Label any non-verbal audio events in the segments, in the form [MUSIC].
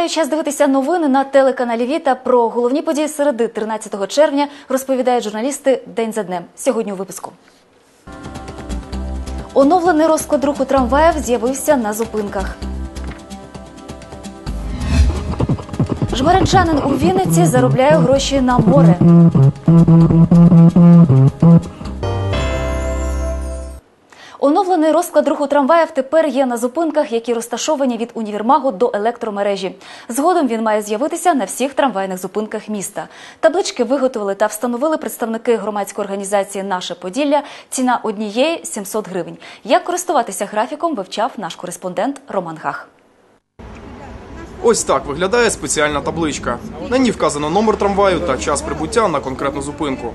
Вітаю час дивитися новини на телеканалі Віта. Про головні події середи 13 червня розповідають журналісти день за днем. Сьогодні у випуску. Оновлений розклад руху трамваїв з'явився на зупинках. Жмеринчанин у Вінниці заробляє гроші на море. Розклад руху трамваїв тепер є на зупинках, які розташовані від універмагу до електромережі. Згодом він має з'явитися на всіх трамвайних зупинках міста. Таблички виготовили та встановили представники громадської організації Наше Поділля. Ціна однієї 700 гривень. Як користуватися графіком, вивчав наш кореспондент Роман Гах. Ось так виглядає спеціальна табличка. На ній вказано номер трамваю та час прибуття на конкретну зупинку.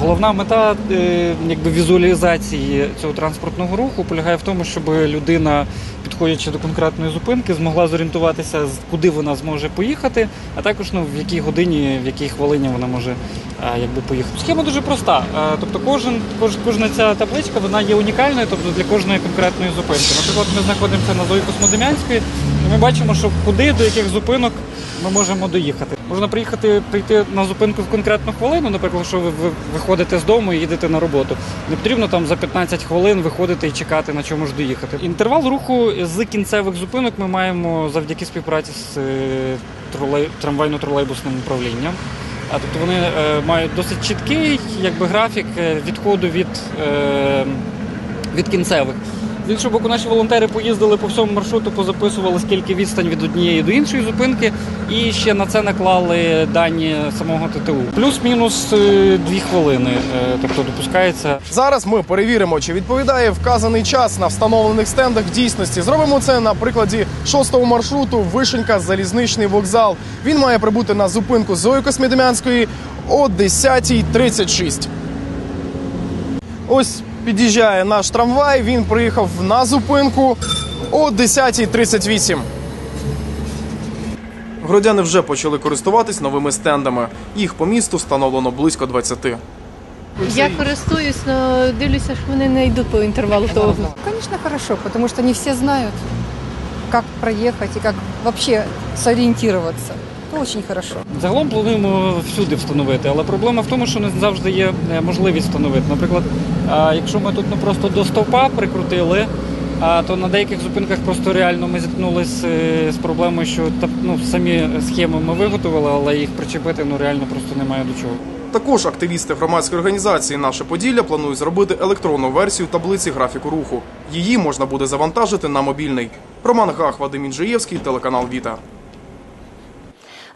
Головна мета е, якби візуалізації цього транспортного руху полягає в тому, щоб людина, підходячи до конкретної зупинки, змогла зорієнтуватися, куди вона зможе поїхати, а також ну, в якій годині, в якій хвилині вона може е, якби, поїхати. Схема дуже проста. Е, Тобто кожен, кож, кожна ця табличка вона є унікальною, тобто для кожної конкретної зупинки. Наприклад, ми знаходимося на Зої Космодем'янської, і ми бачимо, що куди, до яких зупинок ми можемо доїхати. Можна приїхати прийти на зупинку в конкретну хвилину, наприклад, що ви, ви виходите з дому і їдете на роботу. Не потрібно там за 15 хвилин виходити і чекати, на чому ж доїхати. Інтервал руху з кінцевих зупинок ми маємо завдяки співпраці з е, тролей, трамвайно-тролейбусним управлінням. А тобто вони е, мають досить чіткий якби, графік е, відходу від, е, від кінцевих. З іншого боку, наші волонтери поїздили по всьому маршруту, позаписували скільки відстань від однієї до іншої зупинки, і ще на це наклали дані самого ТТУ. Плюс-мінус е, дві хвилини, е, тобто допускається. Зараз ми перевіримо, чи відповідає вказаний час на встановлених стендах дійсності. Зробимо це на прикладі шостого маршруту Вишенька залізничний вокзал. Він має прибути на зупинку Зої Космідем'янської о 10.36. Ось під'їжджає наш трамвай. Він приїхав на зупинку о 10.38. Гродяни вже почали користуватись новими стендами. Їх по місту встановлено близько 20. Я користуюсь, але дивлюся, що вони не йдуть по інтервалу того. Конечно, хорошо, потому что не все знают, как проехать и как вообще сориентироваться. Очень хорошо. Загалом плануємо всюди встановити, але проблема в тому, що не завжди є е, можливість встановити. Наприклад, якщо ми тут ну, просто до стовпа прикрутили, то на деяких зупинках просто реально ми зіткнулися з проблемою, що ну, самі схеми ми виготовили, але їх причепити ну, реально просто немає до чого. Також активісти громадської організації Наше Поділля планують зробити електронну версію таблиці графіку руху. Її можна буде завантажити на мобільний. Роман Гах, Вадим Інжиєвський, телеканал Віта.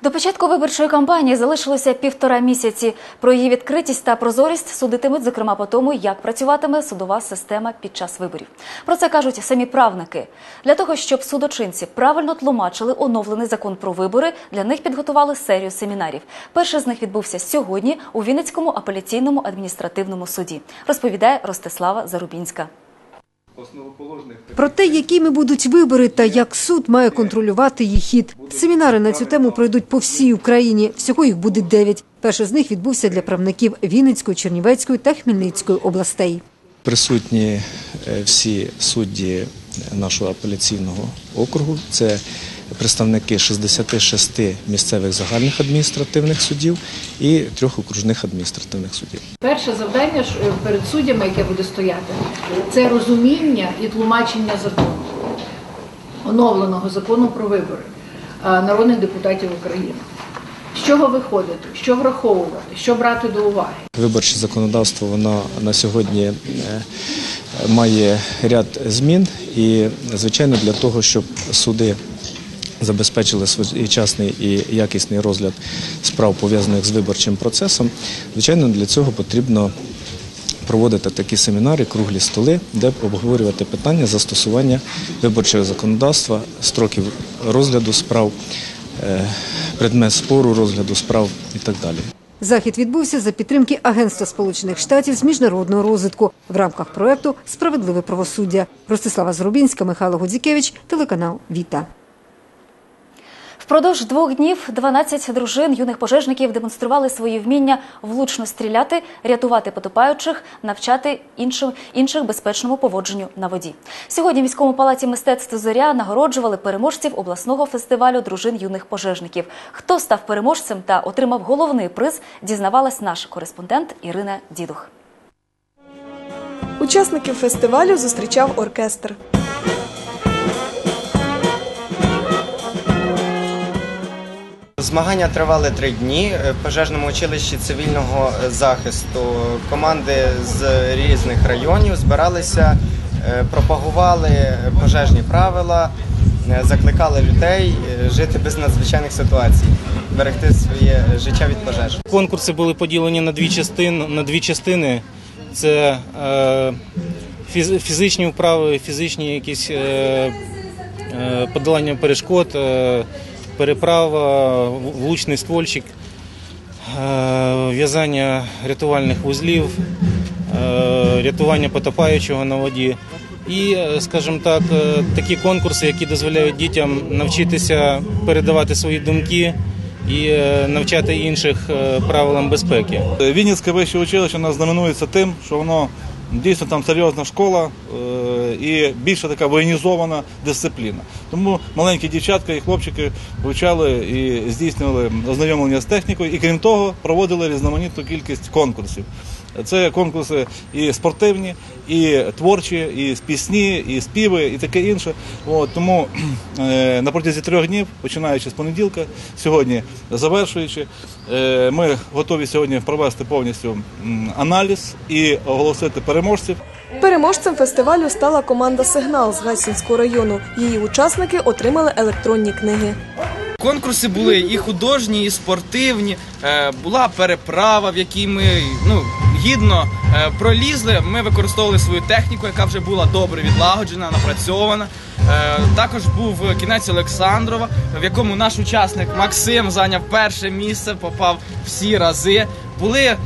До початку виборчої кампанії залишилося півтора місяці. Про її відкритість та прозорість судитимуть, зокрема по тому, як працюватиме судова система під час виборів. Про це кажуть самі правники. Для того, щоб судочинці правильно тлумачили оновлений закон про вибори, для них підготували серію семінарів. Перший з них відбувся сьогодні у Вінницькому апеляційному адміністративному суді. Розповідає Ростислава Зарубінська. Про те, якими будуть вибори та як суд має контролювати їх хід. Семінари на цю тему пройдуть по всій Україні. Всього їх буде дев'ять. Перший з них відбувся для правників Вінницької, Чернівецької та Хмельницької областей. Присутні е, всі судді нашого апеляційного округу. Це представники 66 місцевих загальних адміністративних судів і трьох окружних адміністративних судів. Перше завдання е, перед суддями, яке буде стояти, це розуміння і тлумачення закону, оновленого закону про вибори е, народних депутатів України. З чого виходити, що враховувати, що брати до уваги. Виборче законодавство воно на сьогодні е, має ряд змін, і звичайно для того, щоб суди забезпечили своєчасний і якісний розгляд справ пов'язаних з виборчим процесом, звичайно, для цього потрібно проводити такі семінари, круглі столи, де обговорювати питання застосування виборчого законодавства, строків розгляду справ, е, предмет спору розгляду справ і так далі. Захід відбувся за підтримки Агентства Сполучених Штатів з міжнародного розвитку в рамках проекту Справедливе правосуддя. Ростислава Зарубінська, Михайло Гудзікевич, телеканал Віта. Впродовж двох днів 12 дружин юних пожежників демонстрували свої вміння влучно стріляти, рятувати потопаючих, навчати іншим, інших безпечному поводженню на воді. Сьогодні в міському палаці мистецтв Зоря нагороджували переможців обласного фестивалю дружин юних пожежників. Хто став переможцем та отримав головний приз, дізнавалась наш кореспондент Ірина Дідух. Учасників фестивалю зустрічав оркестр. Змагання тривали три дні в пожежному училищі цивільного захисту. Команди з різних районів збиралися, е, пропагували пожежні правила, е, закликали людей е, жити без надзвичайних ситуацій, берегти своє життя від пожеж. Конкурси були поділені на дві частини. На дві частини. Це е, фізичні вправи, фізичні якісь е, е, подолання перешкод, е, переправа, влучний ствольчик, е, в'язання рятувальних вузлів, е, рятування потопаючого на воді. І, е, скажімо так, такі конкурси, які дозволяють дітям навчитися передавати свої думки і навчати інших правилам безпеки. Вінницьке вище училище знаменується тим, що воно дійсно там серйозна школа е, і більше така воєнізована дисципліна. Тому маленькі дівчатка і хлопчики вивчали і здійснювали ознайомлення з технікою, і крім того, проводили різноманітну кількість конкурсів. Це конкурси і спортивні, і творчі, і пісні, і співи, і таке інше. От, тому [CLEARS THROAT] е, на протязі трьох днів, починаючи з понеділка, сьогодні завершуючи, е, ми готові сьогодні провести повністю аналіз і оголосити переможців. Переможцем фестивалю стала команда Сигнал з Гайсинського району. Її учасники отримали електронні книги. Конкурси були і художні, і спортивні. Е, була переправа, в якій ми ну, гідно е, пролізли. Ми використовували свою техніку, яка вже була добре відлагоджена, напрацьована. Е, також був кінець Олександрова, в якому наш учасник Максим зайняв перше місце, попав всі рази. Були е,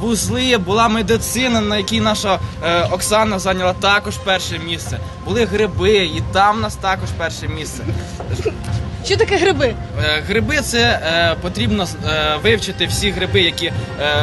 вузли, була медицина, на якій наша е, Оксана зайняла також перше місце. Були гриби, і там у нас також перше місце. Що таке гриби? Е, Гриби це е, потрібно е, вивчити всі гриби, які е,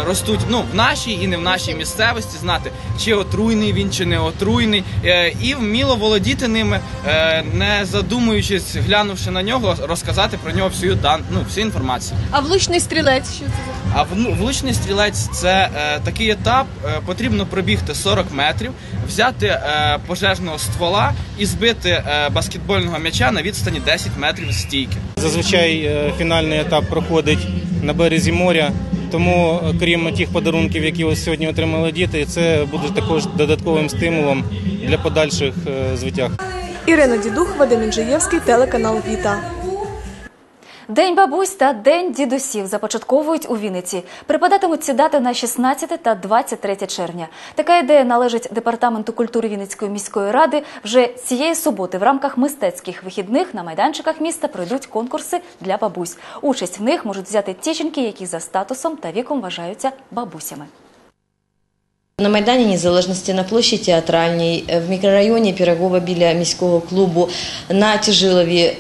ростуть ну, в нашій і не в нашій місцевості, знати, чи отруйний він, чи не отруйний, е, і вміло володіти ними, е, не задумуючись, глянувши на нього, розказати про нього всю дан, ну, всю інформацію. А влучний стрілець, що це? А влучний стрілець це е, такий етап. Е, потрібно пробігти 40 метрів, взяти е, пожежного ствола і збити е, баскетбольного м'яча на відстані 10 метрів стійки. Зазвичай е, фінальний етап проходить на березі моря. Тому, е, крім тих подарунків, які ось сьогодні отримали діти, це буде також додатковим стимулом для подальших е, звитяг. Ірина Дідух, Вадим Інжиєвський, телеканал Віта. День бабусь та День дідусів започатковують у Вінниці. Припадатимуть ці дати на 16 та 23 червня. Така ідея належить департаменту культури Вінницької міської ради. Вже цієї суботи в рамках мистецьких вихідних на майданчиках міста пройдуть конкурси для бабусь. Участь в них можуть взяти ті жінки, які за статусом та віком вважаються бабусями. На Майдані Незалежності, на площі Театральній, в мікрорайоні Пірогова біля міського клубу, на Тяжилові,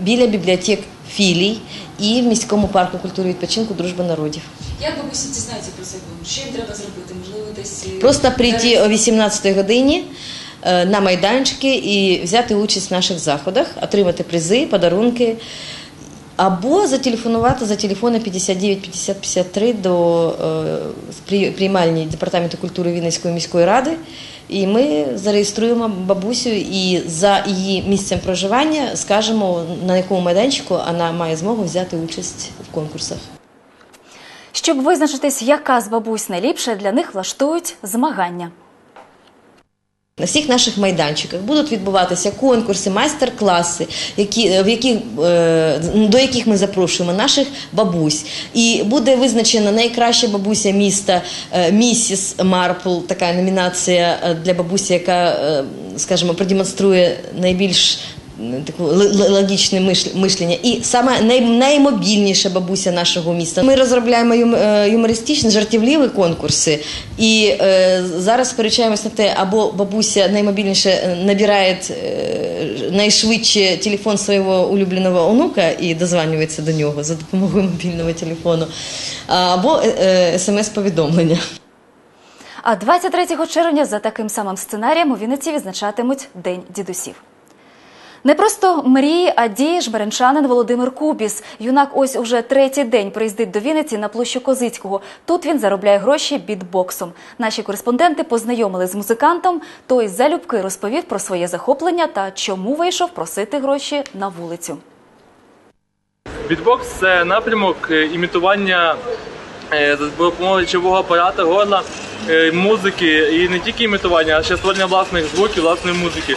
біля бібліотек філій і в міському парку культури відпочинку Дружба народів. Як бабусі дізнається про цей конкурс? Що їм треба зробити? Можливо, десь е, Просто прийти о 18 годині е, на майданчики і взяти участь в наших заходах, отримати призи, подарунки. Або зателефонувати за телефоном 59 50 53 до е, приймальні департаменту культури Вінницької міської ради. І ми зареєструємо бабусю і за її місцем проживання скажемо, на якому майданчику вона має змогу взяти участь в конкурсах. Щоб визначитись, яка з бабусь найліпша, для них влаштують змагання. На всіх наших майданчиках будуть відбуватися конкурси, майстер-класи, які, в яких, е, до яких ми запрошуємо наших бабусь. І буде визначена найкраща бабуся міста е, Місіс Марпл, така номінація е, для бабусі, яка, е, скажімо, продемонструє найбільш логічне миш- мишлення. І саме най, наймобільніша бабуся нашого міста. Ми розробляємо е, юмористичні, жартівливі конкурси. І е, зараз сперечаємось на те, або бабуся наймобільніше е, набирає найшвидше телефон свого улюбленого онука і дозванюється до нього за допомогою мобільного телефону, або смс-повідомлення. А 23 червня за таким самим сценарієм у Вінниці відзначатимуть День дідусів. Не просто мрії, а діє жмеренчанин Володимир Кубіс. Юнак ось уже третій день приїздить до Вінниці на площу Козицького. Тут він заробляє гроші бітбоксом. Наші кореспонденти познайомили з музикантом. Той залюбки розповів про своє захоплення та чому вийшов просити гроші на вулицю. Бітбокс це напрямок е, імітування е, за допомогою речового апарата, горла, е, музики і не тільки імітування, а ще створення власних звуків, власної музики.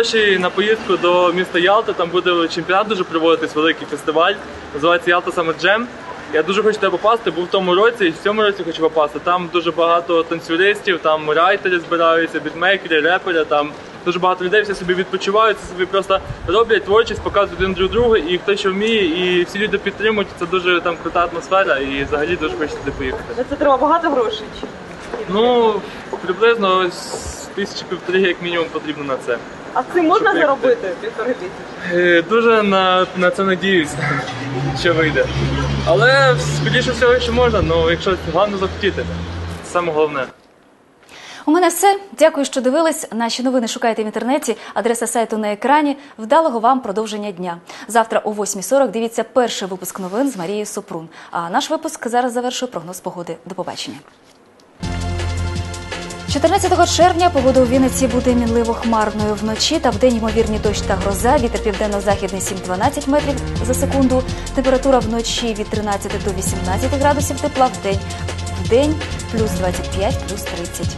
Гроші на поїздку до міста Ялта. Там буде чемпіонат дуже проводитись, великий фестиваль. Називається Ялта Саме Джем. Я дуже хочу туди попасти, був в тому році і в цьому році хочу попасти. Там дуже багато танцюристів, там райтери збираються, бітмейкери, репери, там дуже багато людей, всі собі відпочивають, собі просто роблять творчість, показують один друг другу, і хто що вміє, і всі люди підтримують. Це дуже там крута атмосфера, і взагалі дуже хочу туди поїхати. Це треба багато грошей. чи? Ну, приблизно тисячі півтори, як мінімум, потрібно на це. А цим можна Щоб заробити півтори тисячі? Е, Дуже на, на це надіюсь, [LAUGHS] що вийде. Але скоріше всього, що можна, ну якщо головне захотіти. Це саме головне. У мене все. Дякую, що дивились. Наші новини шукайте в інтернеті. Адреса сайту на екрані. Вдалого вам продовження дня. Завтра о 8.40 дивіться перший випуск новин з Марією Супрун. А наш випуск зараз завершує прогноз погоди. До побачення. 14 червня погода у Вінниці буде мінливо хмарною вночі та вдень ймовірні дощ та гроза. Вітер південно-західний 7-12 метрів за секунду. Температура вночі від 13 до 18 градусів тепла. Вдень вдень плюс 25, плюс 30.